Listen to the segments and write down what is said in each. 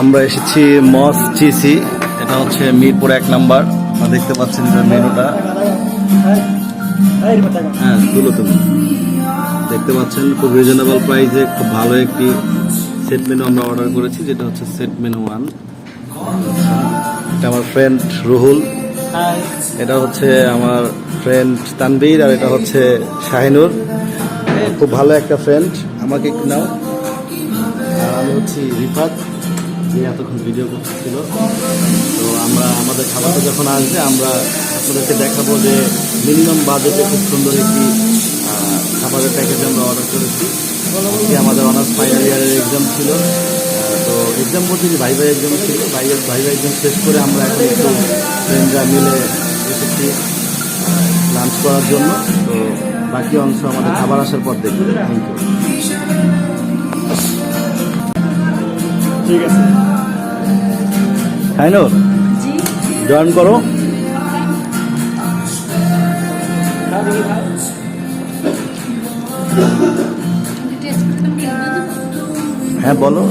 আমরা এসেছি মস চিসি এটা হচ্ছে মিরপুর এক নাম্বার। দেখতে পাচ্ছেন এটা মেনুটা। হ্যাঁ তুলো তুমি দেখতে পাচ্ছেন, খুব রিজনেবল প্রাইসে খুব ভালো একটি সেট মেনু আমরা অর্ডার করেছি, যেটা হচ্ছে সেট মেনু ওয়ান এটা আমার ফ্রেন্ড রুহুল। এটা হচ্ছে আমার ফ্রেন্ড তানবীর আর এটা হচ্ছে শাহিনুর। খুব ভালো একটা ফ্রেন্ড আমাকে নাও। আমি হচ্ছি রিফাত যে এতক্ষণ ভিডিও করতেছিল। তো আমরা আমাদের খাবারটা যখন আসবে, আমরা আপনাদেরকে দেখাবো যে মিনিমাম বাজেটে খুব সুন্দর একটি খাবারের প্যাকেজ আমরা অর্ডার করেছি। আজকে আমাদের অনার্স ফাইনাল ইয়ারের এক্সাম ছিল। তো এক্সাম বলতে যে ভাই ভাই এক্সাম ছিল। ভাই ভাই ভাই এক্সাম শেষ করে আমরা এখন একটু ফ্রেন্ডরা মিলে এসেছি লাঞ্চ করার জন্য। তো বাকি অংশ আমাদের খাবার আসার পর দেখবে। থ্যাংক ইউ ঠিক আছে। খাইনুর জয়েন করো। হ্যাঁ বলো।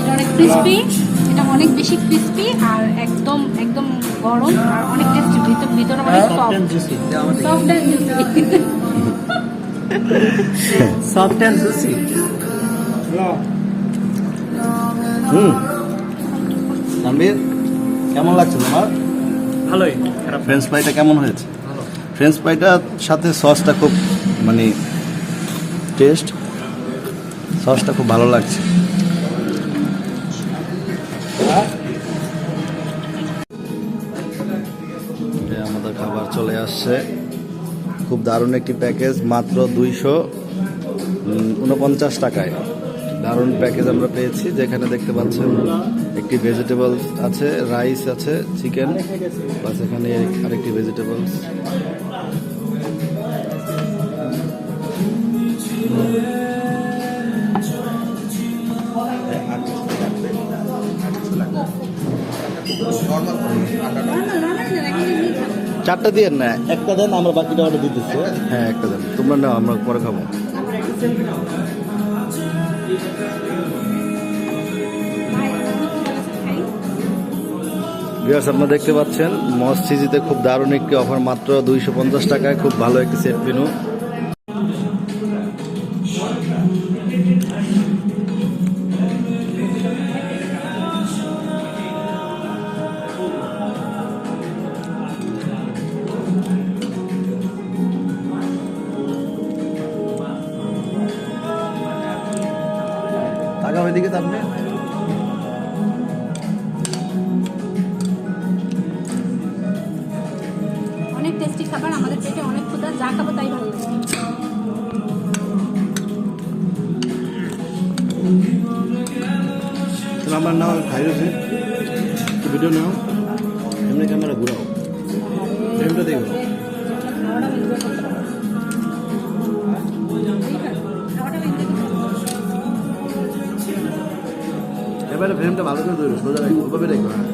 এটা অনেক ক্রিস্পি এটা অনেক বেশি ক্রিস্পি আর একদম একদম গরম আর অনেক টেস্টি ভিতর ভিতরে soft soft soft and juicy hmm. Tanvir কেমন লাগছে তোমার? ভালোই ফ্রেঞ্চ ফ্রাইটা কেমন হয়েছে? ফ্রেঞ্চ ফ্রাইটার সাথে সসটা খুব মানে টেস্ট সসটা খুব ভালো লাগছে। আমাদের খাবার চলে আসছে। খুব দারুণ একটি প্যাকেজ মাত্র দুইশো উনপঞ্চাশ টাকায়। দারুণ প্যাকেজ আমরা পেয়েছি যেখানে দেখতে পাচ্ছেন একটি ভেজিটেবলস আছে রাইস আছে চিকেন প্লাস এখানে আরেকটি ভেজিটেবলস চারটা দিয়ে না। একটা দেন আমরা বাকিটা অর্ডার দিতেছি হ্যাঁ একটা দেন। তোমরা নাও আমরা পরে খাব। ভিউয়ার্স আপনারা দেখতে পাচ্ছেন মস চিজিতে খুব দারুণ একটি অফার মাত্র দুইশো পঞ্চাশ টাকায় খুব ভালো একটি সেট মেনু ওইদিকে তো আপনি অনেক টেস্টি খাবার আমাদের পেটে অনেক যা খাব তাই ভালো লাগে। আমার ভিডিও নাও। এমনি ক্যামেরা ঘুরাও। ফ্রেমটা দেখো। এবারে ফ্রেমটা ভালো করে ধরো সোজা রাখো ওভাবে রাখো। হ্যাঁ